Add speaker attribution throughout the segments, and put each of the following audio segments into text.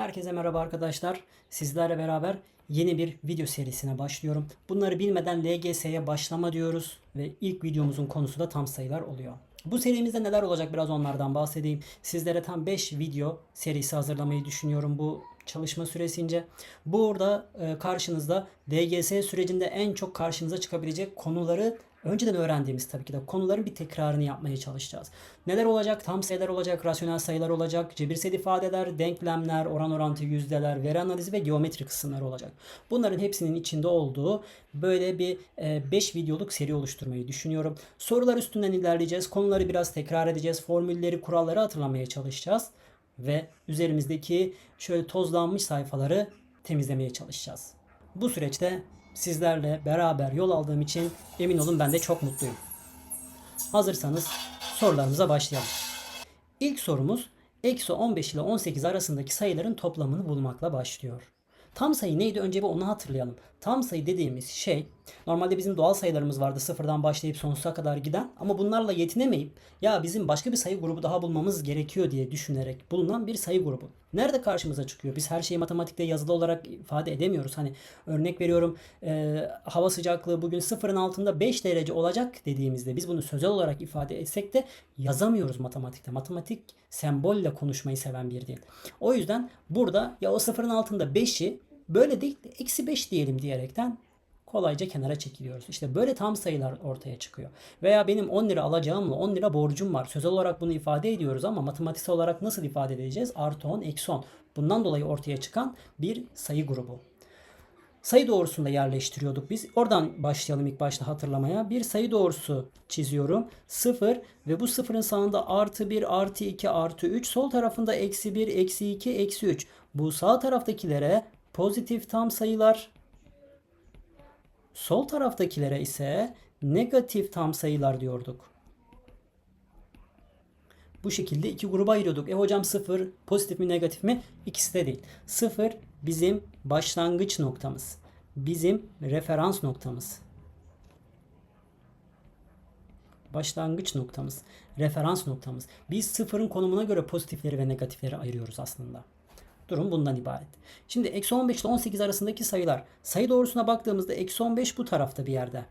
Speaker 1: Herkese merhaba arkadaşlar. Sizlerle beraber yeni bir video serisine başlıyorum. Bunları bilmeden LGS'ye başlama diyoruz ve ilk videomuzun konusu da tam sayılar oluyor. Bu serimizde neler olacak biraz onlardan bahsedeyim. Sizlere tam 5 video serisi hazırlamayı düşünüyorum bu çalışma süresince. Burada e, karşınızda DGS sürecinde en çok karşınıza çıkabilecek konuları önceden öğrendiğimiz tabii ki de konuların bir tekrarını yapmaya çalışacağız. Neler olacak? Tam sayılar olacak, rasyonel sayılar olacak, cebirsel ifadeler, denklemler, oran orantı yüzdeler, veri analizi ve geometri kısımları olacak. Bunların hepsinin içinde olduğu böyle bir 5 videoluk seri oluşturmayı düşünüyorum. Sorular üstünden ilerleyeceğiz. Konuları biraz tekrar edeceğiz. Formülleri, kuralları hatırlamaya çalışacağız ve üzerimizdeki şöyle tozlanmış sayfaları temizlemeye çalışacağız. Bu süreçte sizlerle beraber yol aldığım için emin olun ben de çok mutluyum. Hazırsanız sorularımıza başlayalım. İlk sorumuz eksi 15 ile 18 arasındaki sayıların toplamını bulmakla başlıyor. Tam sayı neydi? Önce bir onu hatırlayalım. Tam sayı dediğimiz şey normalde bizim doğal sayılarımız vardı sıfırdan başlayıp sonsuza kadar giden ama bunlarla yetinemeyip ya bizim başka bir sayı grubu daha bulmamız gerekiyor diye düşünerek bulunan bir sayı grubu. Nerede karşımıza çıkıyor? Biz her şeyi matematikte yazılı olarak ifade edemiyoruz. Hani örnek veriyorum e, hava sıcaklığı bugün sıfırın altında 5 derece olacak dediğimizde biz bunu sözel olarak ifade etsek de yazamıyoruz matematikte. Matematik sembolle konuşmayı seven bir dil. O yüzden burada ya o sıfırın altında 5'i böyle değil de eksi 5 diyelim diyerekten kolayca kenara çekiliyoruz. İşte böyle tam sayılar ortaya çıkıyor. Veya benim 10 lira alacağımla 10 lira borcum var. Sözel olarak bunu ifade ediyoruz ama matematiksel olarak nasıl ifade edeceğiz? Artı 10, eksi 10. Bundan dolayı ortaya çıkan bir sayı grubu. Sayı doğrusunda yerleştiriyorduk biz. Oradan başlayalım ilk başta hatırlamaya. Bir sayı doğrusu çiziyorum. 0 ve bu sıfırın sağında artı 1, artı 2, artı 3. Sol tarafında eksi 1, eksi 2, eksi 3. Bu sağ taraftakilere pozitif tam sayılar, Sol taraftakilere ise negatif tam sayılar diyorduk. Bu şekilde iki gruba ayırıyorduk. E hocam sıfır pozitif mi negatif mi? İkisi de değil. Sıfır bizim başlangıç noktamız. Bizim referans noktamız. Başlangıç noktamız. Referans noktamız. Biz sıfırın konumuna göre pozitifleri ve negatifleri ayırıyoruz aslında. Durum bundan ibaret. Şimdi eksi 15 ile 18 arasındaki sayılar. Sayı doğrusuna baktığımızda eksi 15 bu tarafta bir yerde.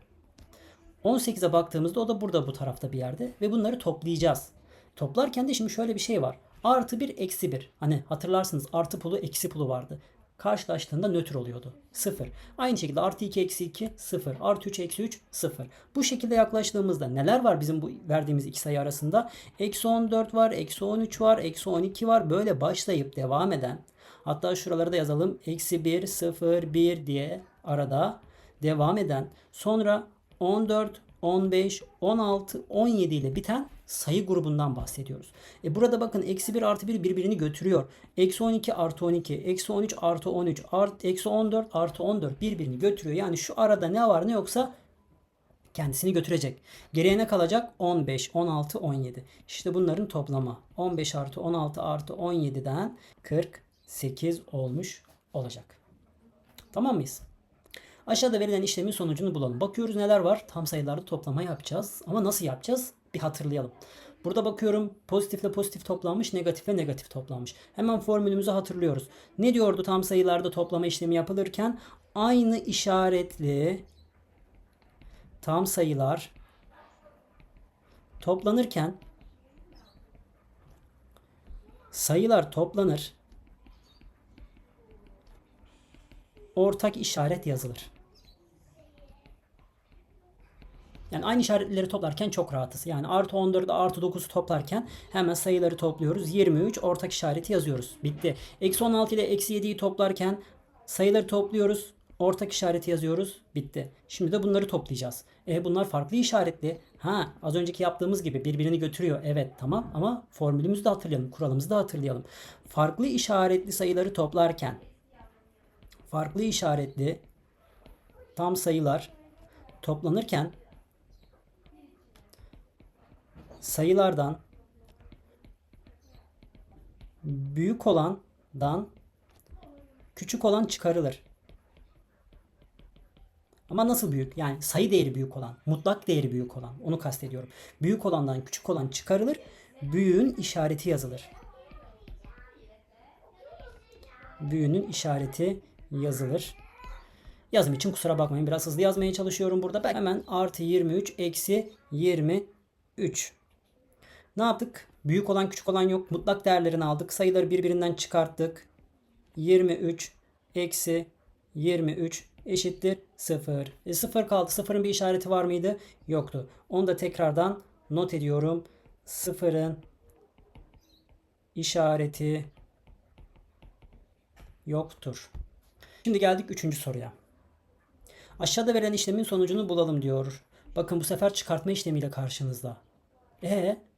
Speaker 1: 18'e baktığımızda o da burada bu tarafta bir yerde. Ve bunları toplayacağız. Toplarken de şimdi şöyle bir şey var. Artı 1 eksi 1. Hani hatırlarsınız artı pulu eksi pulu vardı. Karşılaştığında nötr oluyordu. 0. Aynı şekilde artı 2 eksi 2 0. Artı 3 eksi 3 0. Bu şekilde yaklaştığımızda neler var bizim bu verdiğimiz iki sayı arasında? Eksi 14 var, eksi 13 var, eksi 12 var. Böyle başlayıp devam eden Hatta şuraları da yazalım. Eksi 1, 0, 1 diye arada devam eden. Sonra 14, 15, 16, 17 ile biten sayı grubundan bahsediyoruz. E burada bakın eksi 1 artı 1 birbirini götürüyor. Eksi 12 artı 12, eksi 13 artı 13, art, eksi 14 artı 14 birbirini götürüyor. Yani şu arada ne var ne yoksa kendisini götürecek. Geriye ne kalacak? 15, 16, 17. İşte bunların toplamı. 15 artı 16 artı 17'den 40, 8 olmuş olacak. Tamam mıyız? Aşağıda verilen işlemin sonucunu bulalım. Bakıyoruz neler var? Tam sayılarda toplama yapacağız. Ama nasıl yapacağız? Bir hatırlayalım. Burada bakıyorum pozitifle pozitif toplanmış, negatifle negatif toplanmış. Hemen formülümüzü hatırlıyoruz. Ne diyordu tam sayılarda toplama işlemi yapılırken? Aynı işaretli tam sayılar toplanırken sayılar toplanır ortak işaret yazılır. Yani aynı işaretleri toplarken çok rahatız. Yani artı 14 artı 9 toplarken hemen sayıları topluyoruz. 23 ortak işareti yazıyoruz. Bitti. Eksi 16 ile eksi 7'yi toplarken sayıları topluyoruz. Ortak işareti yazıyoruz. Bitti. Şimdi de bunları toplayacağız. E bunlar farklı işaretli. Ha az önceki yaptığımız gibi birbirini götürüyor. Evet tamam ama formülümüzü de hatırlayalım. Kuralımızı da hatırlayalım. Farklı işaretli sayıları toplarken farklı işaretli tam sayılar toplanırken sayılardan büyük olandan küçük olan çıkarılır. Ama nasıl büyük? Yani sayı değeri büyük olan, mutlak değeri büyük olan. Onu kastediyorum. Büyük olandan küçük olan çıkarılır. Büyüğün işareti yazılır. büyüğünün işareti yazılır. Yazım için kusura bakmayın. Biraz hızlı yazmaya çalışıyorum burada. Ben hemen artı 23 eksi 23. Ne yaptık? Büyük olan küçük olan yok. Mutlak değerlerini aldık. Sayıları birbirinden çıkarttık. 23 eksi 23 eşittir 0. E 0 kaldı. 0'ın bir işareti var mıydı? Yoktu. Onu da tekrardan not ediyorum. 0'ın işareti yoktur. Şimdi geldik 3. soruya. Aşağıda verilen işlemin sonucunu bulalım diyor. Bakın bu sefer çıkartma işlemiyle karşınızda. E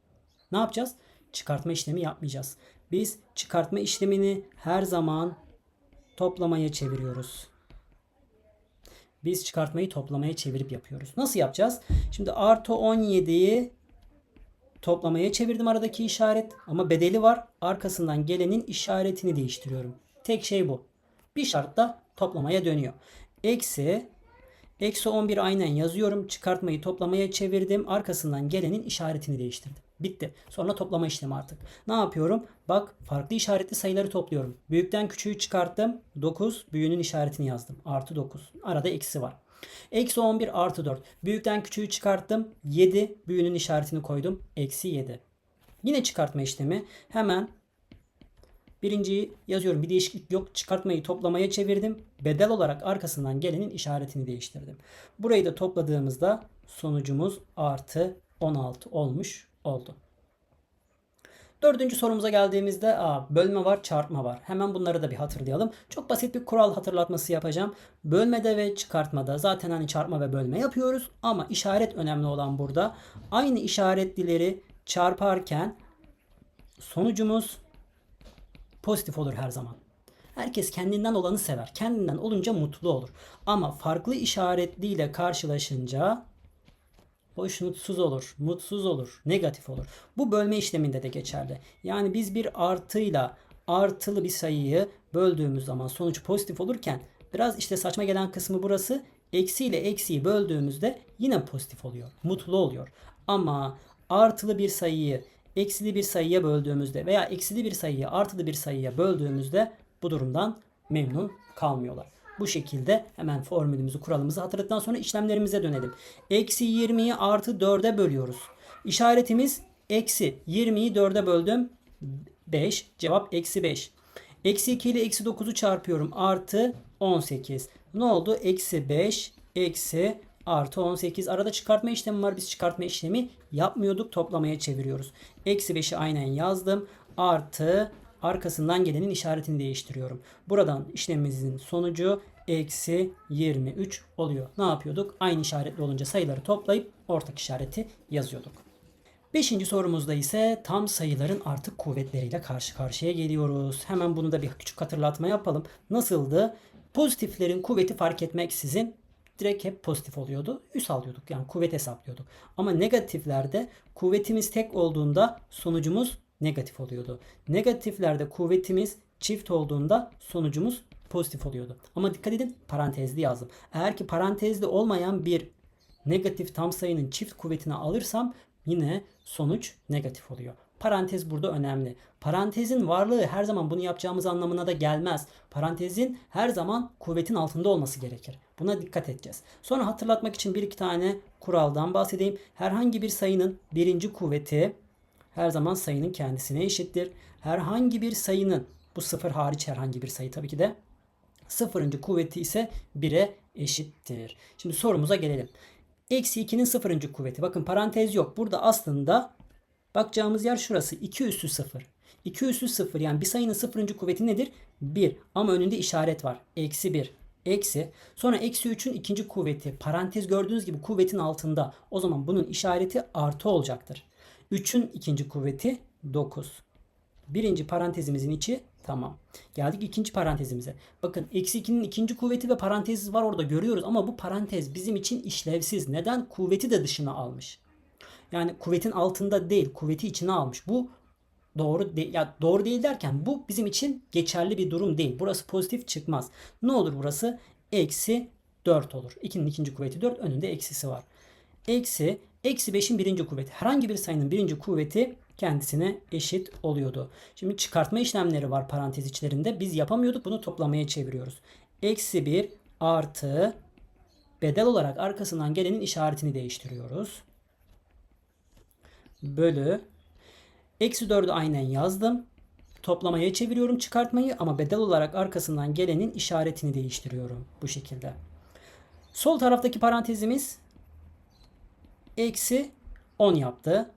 Speaker 1: ne yapacağız? Çıkartma işlemi yapmayacağız. Biz çıkartma işlemini her zaman toplamaya çeviriyoruz. Biz çıkartmayı toplamaya çevirip yapıyoruz. Nasıl yapacağız? Şimdi artı 17'yi toplamaya çevirdim aradaki işaret ama bedeli var. Arkasından gelenin işaretini değiştiriyorum. Tek şey bu. Bir şartla toplamaya dönüyor. Eksi Eksi 11 aynen yazıyorum. Çıkartmayı toplamaya çevirdim. Arkasından gelenin işaretini değiştirdim. Bitti. Sonra toplama işlemi artık. Ne yapıyorum? Bak farklı işaretli sayıları topluyorum. Büyükten küçüğü çıkarttım. 9. Büyüğünün işaretini yazdım. Artı 9. Arada eksi var. Eksi 11 artı 4. Büyükten küçüğü çıkarttım. 7. Büyüğünün işaretini koydum. Eksi 7. Yine çıkartma işlemi. Hemen Birinciyi yazıyorum. Bir değişiklik yok. Çıkartmayı toplamaya çevirdim. Bedel olarak arkasından gelenin işaretini değiştirdim. Burayı da topladığımızda sonucumuz artı 16 olmuş oldu. Dördüncü sorumuza geldiğimizde aa, bölme var, çarpma var. Hemen bunları da bir hatırlayalım. Çok basit bir kural hatırlatması yapacağım. Bölmede ve çıkartmada zaten hani çarpma ve bölme yapıyoruz. Ama işaret önemli olan burada. Aynı işaretlileri çarparken sonucumuz pozitif olur her zaman. Herkes kendinden olanı sever. Kendinden olunca mutlu olur. Ama farklı işaretliyle karşılaşınca hoşnutsuz olur, mutsuz olur, negatif olur. Bu bölme işleminde de geçerli. Yani biz bir artıyla artılı bir sayıyı böldüğümüz zaman sonuç pozitif olurken biraz işte saçma gelen kısmı burası. Eksi ile eksiyi böldüğümüzde yine pozitif oluyor. Mutlu oluyor. Ama artılı bir sayıyı eksili bir sayıya böldüğümüzde veya eksili bir sayıyı artılı bir sayıya böldüğümüzde bu durumdan memnun kalmıyorlar. Bu şekilde hemen formülümüzü kuralımızı hatırladıktan sonra işlemlerimize dönelim. Eksi 20'yi artı 4'e bölüyoruz. İşaretimiz eksi 20'yi 4'e böldüm. 5. Cevap eksi 5. Eksi 2 ile eksi 9'u çarpıyorum. Artı 18. Ne oldu? Eksi 5 eksi artı 18. Arada çıkartma işlemi var. Biz çıkartma işlemi yapmıyorduk. Toplamaya çeviriyoruz. Eksi 5'i aynen yazdım. Artı arkasından gelenin işaretini değiştiriyorum. Buradan işlemimizin sonucu eksi 23 oluyor. Ne yapıyorduk? Aynı işaretli olunca sayıları toplayıp ortak işareti yazıyorduk. Beşinci sorumuzda ise tam sayıların artık kuvvetleriyle karşı karşıya geliyoruz. Hemen bunu da bir küçük hatırlatma yapalım. Nasıldı? Pozitiflerin kuvveti fark etmeksizin direkt hep pozitif oluyordu. Üs alıyorduk yani kuvvet hesaplıyorduk. Ama negatiflerde kuvvetimiz tek olduğunda sonucumuz negatif oluyordu. Negatiflerde kuvvetimiz çift olduğunda sonucumuz pozitif oluyordu. Ama dikkat edin parantezli yazdım. Eğer ki parantezli olmayan bir negatif tam sayının çift kuvvetini alırsam yine sonuç negatif oluyor. Parantez burada önemli. Parantezin varlığı her zaman bunu yapacağımız anlamına da gelmez. Parantezin her zaman kuvvetin altında olması gerekir. Buna dikkat edeceğiz. Sonra hatırlatmak için bir iki tane kuraldan bahsedeyim. Herhangi bir sayının birinci kuvveti her zaman sayının kendisine eşittir. Herhangi bir sayının bu sıfır hariç herhangi bir sayı tabii ki de sıfırıncı kuvveti ise 1'e eşittir. Şimdi sorumuza gelelim. Eksi 2'nin sıfırıncı kuvveti. Bakın parantez yok. Burada aslında bakacağımız yer şurası. 2 üssü 0. 2 üssü 0 yani bir sayının sıfırıncı kuvveti nedir? 1. Ama önünde işaret var. Eksi 1 eksi sonra eksi 3'ün ikinci kuvveti parantez gördüğünüz gibi kuvvetin altında o zaman bunun işareti artı olacaktır. 3'ün ikinci kuvveti 9. Birinci parantezimizin içi tamam. Geldik ikinci parantezimize. Bakın eksi 2'nin ikinci kuvveti ve parantez var orada görüyoruz ama bu parantez bizim için işlevsiz. Neden? Kuvveti de dışına almış. Yani kuvvetin altında değil kuvveti içine almış. Bu doğru de, ya doğru değil derken bu bizim için geçerli bir durum değil. Burası pozitif çıkmaz. Ne olur burası? Eksi 4 olur. 2'nin ikinci kuvveti 4 önünde eksisi var. Eksi eksi 5'in birinci kuvveti. Herhangi bir sayının birinci kuvveti kendisine eşit oluyordu. Şimdi çıkartma işlemleri var parantez içlerinde. Biz yapamıyorduk. Bunu toplamaya çeviriyoruz. Eksi 1 artı bedel olarak arkasından gelenin işaretini değiştiriyoruz. Bölü. Eksi 4'ü aynen yazdım. Toplamaya çeviriyorum çıkartmayı ama bedel olarak arkasından gelenin işaretini değiştiriyorum. Bu şekilde. Sol taraftaki parantezimiz eksi 10 yaptı.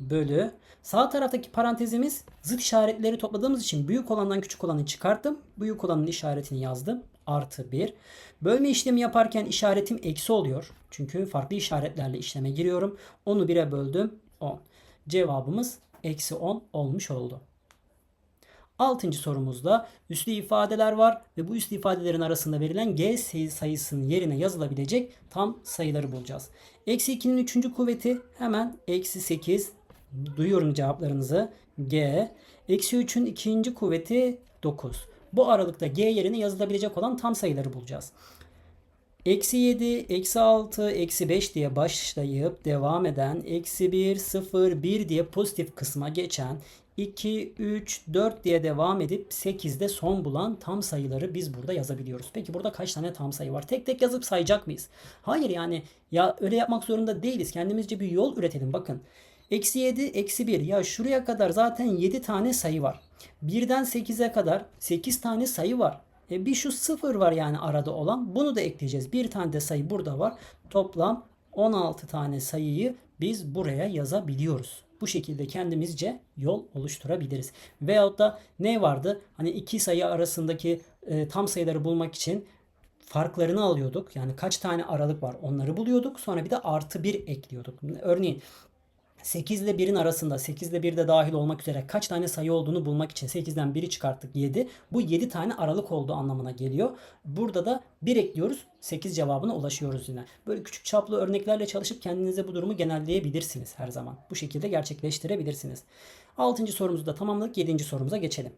Speaker 1: Bölü. Sağ taraftaki parantezimiz zıt işaretleri topladığımız için büyük olandan küçük olanı çıkarttım. Büyük olanın işaretini yazdım. Artı 1. Bölme işlemi yaparken işaretim eksi oluyor. Çünkü farklı işaretlerle işleme giriyorum. Onu 1'e böldüm. 10. Cevabımız eksi 10 olmuş oldu. Altıncı sorumuzda üslü ifadeler var ve bu üslü ifadelerin arasında verilen g sayısının yerine yazılabilecek tam sayıları bulacağız. Eksi 2'nin 3. kuvveti hemen eksi 8 duyuyorum cevaplarınızı g. Eksi 3'ün ikinci kuvveti 9. Bu aralıkta g yerine yazılabilecek olan tam sayıları bulacağız. Eksi 7, eksi 6, eksi 5 diye başlayıp devam eden, eksi 1, 0, 1 diye pozitif kısma geçen, 2, 3, 4 diye devam edip 8'de son bulan tam sayıları biz burada yazabiliyoruz. Peki burada kaç tane tam sayı var? Tek tek yazıp sayacak mıyız? Hayır yani ya öyle yapmak zorunda değiliz. Kendimizce bir yol üretelim. Bakın. Eksi 7, eksi 1. Ya şuraya kadar zaten 7 tane sayı var. 1'den 8'e kadar 8 tane sayı var. E bir şu 0 var yani arada olan. Bunu da ekleyeceğiz. Bir tane de sayı burada var. Toplam 16 tane sayıyı biz buraya yazabiliyoruz. Bu şekilde kendimizce yol oluşturabiliriz. Veyahut da ne vardı? Hani iki sayı arasındaki e, tam sayıları bulmak için farklarını alıyorduk. Yani kaç tane aralık var onları buluyorduk. Sonra bir de artı 1 ekliyorduk. Örneğin 8 ile 1'in arasında 8 ile 1 de dahil olmak üzere kaç tane sayı olduğunu bulmak için 8'den 1'i çıkarttık 7. Bu 7 tane aralık olduğu anlamına geliyor. Burada da 1 ekliyoruz 8 cevabına ulaşıyoruz yine. Böyle küçük çaplı örneklerle çalışıp kendinize bu durumu genelleyebilirsiniz her zaman. Bu şekilde gerçekleştirebilirsiniz. 6. sorumuzu da tamamladık 7. sorumuza geçelim.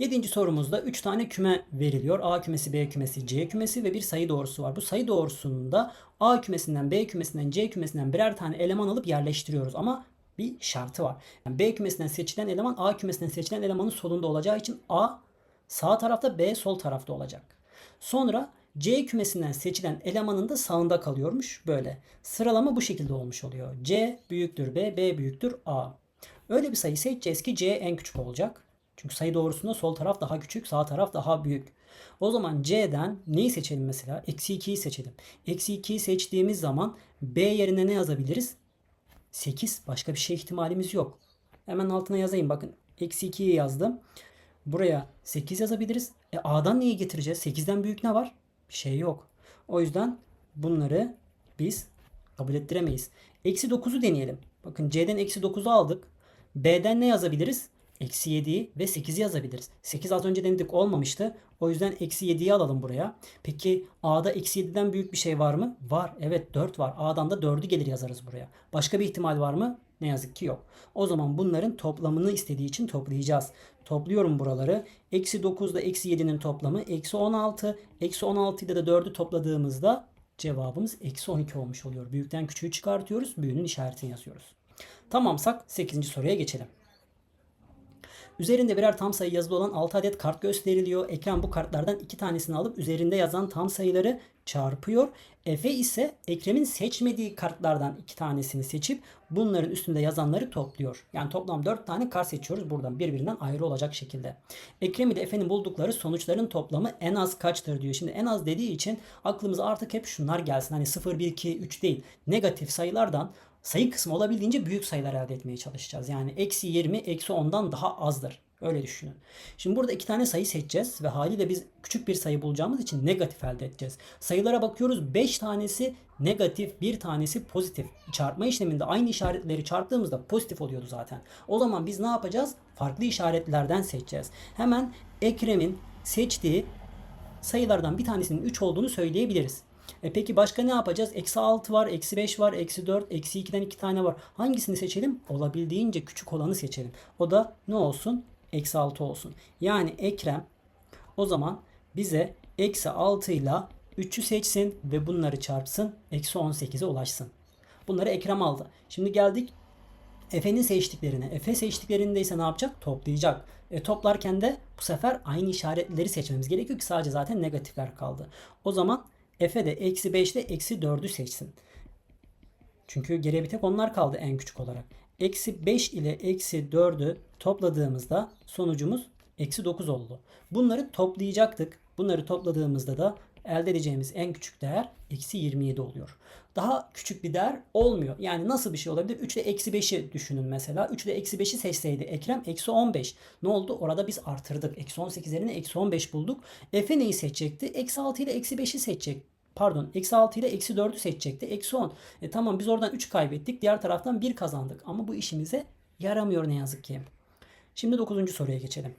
Speaker 1: Yedinci sorumuzda 3 tane küme veriliyor. A kümesi, B kümesi, C kümesi ve bir sayı doğrusu var. Bu sayı doğrusunda A kümesinden, B kümesinden, C kümesinden birer tane eleman alıp yerleştiriyoruz. Ama bir şartı var. Yani B kümesinden seçilen eleman A kümesinden seçilen elemanın solunda olacağı için A sağ tarafta, B sol tarafta olacak. Sonra C kümesinden seçilen elemanın da sağında kalıyormuş böyle. Sıralama bu şekilde olmuş oluyor. C büyüktür B, B büyüktür A. Öyle bir sayı seçeceğiz ki C en küçük olacak. Çünkü sayı doğrusunda sol taraf daha küçük, sağ taraf daha büyük. O zaman C'den neyi seçelim mesela? Eksi 2'yi seçelim. Eksi 2'yi seçtiğimiz zaman B yerine ne yazabiliriz? 8. Başka bir şey ihtimalimiz yok. Hemen altına yazayım. Bakın eksi 2'yi yazdım. Buraya 8 yazabiliriz. E A'dan neyi getireceğiz? 8'den büyük ne var? Bir şey yok. O yüzden bunları biz kabul ettiremeyiz. Eksi 9'u deneyelim. Bakın C'den eksi 9'u aldık. B'den ne yazabiliriz? Eksi 7'yi ve 8'i yazabiliriz. 8 az önce denedik olmamıştı. O yüzden eksi 7'yi alalım buraya. Peki A'da eksi 7'den büyük bir şey var mı? Var. Evet 4 var. A'dan da 4'ü gelir yazarız buraya. Başka bir ihtimal var mı? Ne yazık ki yok. O zaman bunların toplamını istediği için toplayacağız. Topluyorum buraları. Eksi 9 ile eksi 7'nin toplamı eksi 16. Eksi 16 ile de 4'ü topladığımızda cevabımız eksi 12 olmuş oluyor. Büyükten küçüğü çıkartıyoruz. Büyüğünün işaretini yazıyoruz. Tamamsak 8. soruya geçelim. Üzerinde birer tam sayı yazılı olan 6 adet kart gösteriliyor. Ekran bu kartlardan 2 tanesini alıp üzerinde yazan tam sayıları çarpıyor. Efe ise Ekrem'in seçmediği kartlardan 2 tanesini seçip bunların üstünde yazanları topluyor. Yani toplam 4 tane kart seçiyoruz buradan birbirinden ayrı olacak şekilde. Ekrem ile Efe'nin buldukları sonuçların toplamı en az kaçtır diyor. Şimdi en az dediği için aklımıza artık hep şunlar gelsin. Hani 0, 1, 2, 3 değil. Negatif sayılardan sayı kısmı olabildiğince büyük sayılar elde etmeye çalışacağız. Yani eksi 20 eksi 10'dan daha azdır. Öyle düşünün. Şimdi burada iki tane sayı seçeceğiz ve haliyle biz küçük bir sayı bulacağımız için negatif elde edeceğiz. Sayılara bakıyoruz 5 tanesi negatif bir tanesi pozitif. Çarpma işleminde aynı işaretleri çarptığımızda pozitif oluyordu zaten. O zaman biz ne yapacağız? Farklı işaretlerden seçeceğiz. Hemen Ekrem'in seçtiği sayılardan bir tanesinin 3 olduğunu söyleyebiliriz. E peki başka ne yapacağız? Eksi 6 var, eksi 5 var, eksi 4, eksi 2'den 2 tane var. Hangisini seçelim? Olabildiğince küçük olanı seçelim. O da ne olsun? Eksi 6 olsun. Yani Ekrem o zaman bize eksi 6 ile 3'ü seçsin ve bunları çarpsın. Eksi 18'e ulaşsın. Bunları Ekrem aldı. Şimdi geldik F'nin seçtiklerini. F seçtiklerinde ise ne yapacak? Toplayacak. E, toplarken de bu sefer aynı işaretleri seçmemiz gerekiyor ki sadece zaten negatifler kaldı. O zaman F'e de eksi 5 ile eksi 4'ü seçsin. Çünkü geriye bir tek onlar kaldı en küçük olarak. Eksi 5 ile eksi 4'ü topladığımızda sonucumuz eksi 9 oldu. Bunları toplayacaktık. Bunları topladığımızda da elde edeceğimiz en küçük değer eksi 27 oluyor. Daha küçük bir değer olmuyor. Yani nasıl bir şey olabilir? 3 ile eksi 5'i düşünün mesela. 3 ile eksi 5'i seçseydi Ekrem eksi 15. Ne oldu? Orada biz artırdık. Eksi 18 yerine eksi 15 bulduk. Efe neyi seçecekti? Eksi 6 ile eksi 5'i seçecek. Pardon eksi 6 ile eksi 4'ü seçecekti. Eksi 10. E tamam biz oradan 3 kaybettik. Diğer taraftan 1 kazandık. Ama bu işimize yaramıyor ne yazık ki. Şimdi 9. soruya geçelim.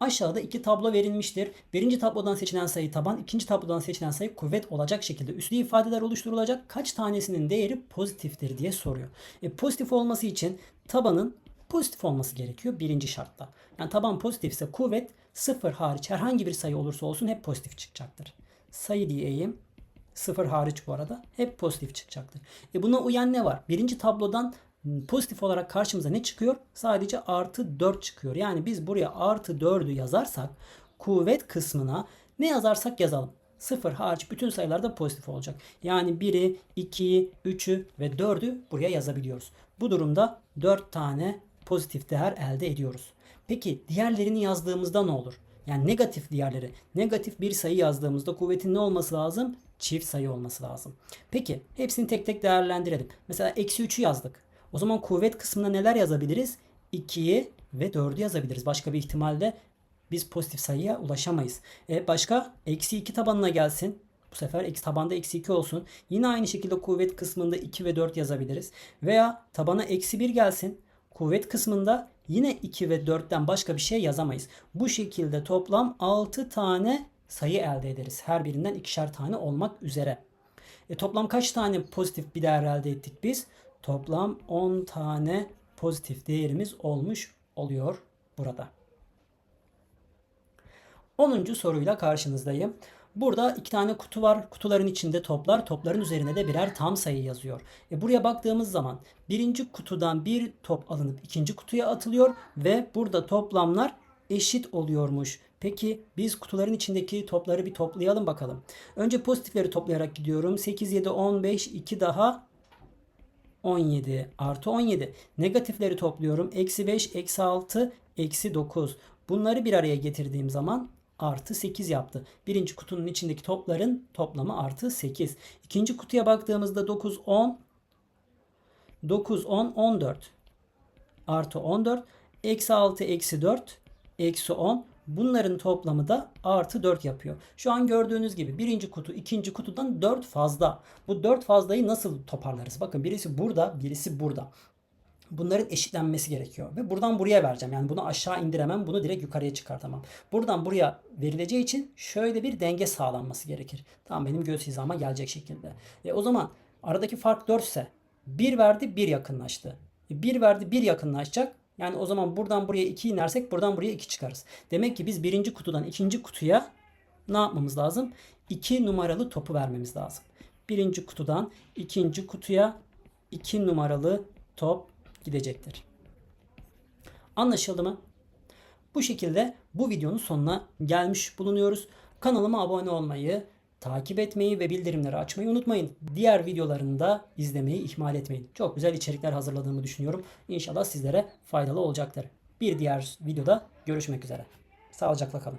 Speaker 1: Aşağıda iki tablo verilmiştir. Birinci tablodan seçilen sayı taban, ikinci tablodan seçilen sayı kuvvet olacak şekilde üslü ifadeler oluşturulacak. Kaç tanesinin değeri pozitiftir diye soruyor. E, pozitif olması için tabanın pozitif olması gerekiyor birinci şartla. Yani taban pozitifse kuvvet sıfır hariç herhangi bir sayı olursa olsun hep pozitif çıkacaktır. Sayı diyeyim. Sıfır hariç bu arada hep pozitif çıkacaktır. E buna uyan ne var? Birinci tablodan pozitif olarak karşımıza ne çıkıyor? Sadece artı 4 çıkıyor. Yani biz buraya artı 4'ü yazarsak kuvvet kısmına ne yazarsak yazalım. 0 hariç bütün sayılarda pozitif olacak. Yani 1'i, 2'yi, 3'ü ve 4'ü buraya yazabiliyoruz. Bu durumda 4 tane pozitif değer elde ediyoruz. Peki diğerlerini yazdığımızda ne olur? Yani negatif diğerleri. Negatif bir sayı yazdığımızda kuvvetin ne olması lazım? Çift sayı olması lazım. Peki hepsini tek tek değerlendirelim. Mesela eksi 3'ü yazdık. O zaman kuvvet kısmına neler yazabiliriz? 2'yi ve 4'ü yazabiliriz. Başka bir ihtimalde biz pozitif sayıya ulaşamayız. E başka? Eksi 2 tabanına gelsin. Bu sefer eksi tabanda eksi 2 olsun. Yine aynı şekilde kuvvet kısmında 2 ve 4 yazabiliriz. Veya tabana eksi 1 gelsin. Kuvvet kısmında yine 2 ve 4'ten başka bir şey yazamayız. Bu şekilde toplam 6 tane sayı elde ederiz. Her birinden ikişer tane olmak üzere. E toplam kaç tane pozitif bir değer elde ettik biz? Toplam 10 tane pozitif değerimiz olmuş oluyor burada. 10. soruyla karşınızdayım. Burada iki tane kutu var. Kutuların içinde toplar. Topların üzerine de birer tam sayı yazıyor. E buraya baktığımız zaman birinci kutudan bir top alınıp ikinci kutuya atılıyor ve burada toplamlar eşit oluyormuş. Peki biz kutuların içindeki topları bir toplayalım bakalım. Önce pozitifleri toplayarak gidiyorum. 8, 7, 15, 2 daha 17 artı 17. Negatifleri topluyorum. Eksi 5, eksi 6, eksi 9. Bunları bir araya getirdiğim zaman artı 8 yaptı. Birinci kutunun içindeki topların toplamı artı 8. İkinci kutuya baktığımızda 9, 10, 9, 10, 14 artı 14. Eksi 6, eksi 4, eksi 10. Bunların toplamı da artı 4 yapıyor. Şu an gördüğünüz gibi birinci kutu ikinci kutudan 4 fazla. Bu 4 fazlayı nasıl toparlarız? Bakın birisi burada birisi burada. Bunların eşitlenmesi gerekiyor. Ve buradan buraya vereceğim. Yani bunu aşağı indiremem. Bunu direkt yukarıya çıkartamam. Buradan buraya verileceği için şöyle bir denge sağlanması gerekir. Tamam benim göz hizama gelecek şekilde. E, o zaman aradaki fark 4 ise 1 verdi 1 yakınlaştı. 1 verdi 1 yakınlaşacak. Yani o zaman buradan buraya 2 inersek buradan buraya 2 çıkarız. Demek ki biz birinci kutudan ikinci kutuya ne yapmamız lazım? 2 numaralı topu vermemiz lazım. Birinci kutudan ikinci kutuya 2 numaralı top gidecektir. Anlaşıldı mı? Bu şekilde bu videonun sonuna gelmiş bulunuyoruz. Kanalıma abone olmayı, takip etmeyi ve bildirimleri açmayı unutmayın. Diğer videolarını da izlemeyi ihmal etmeyin. Çok güzel içerikler hazırladığımı düşünüyorum. İnşallah sizlere faydalı olacaktır. Bir diğer videoda görüşmek üzere. Sağlıcakla kalın.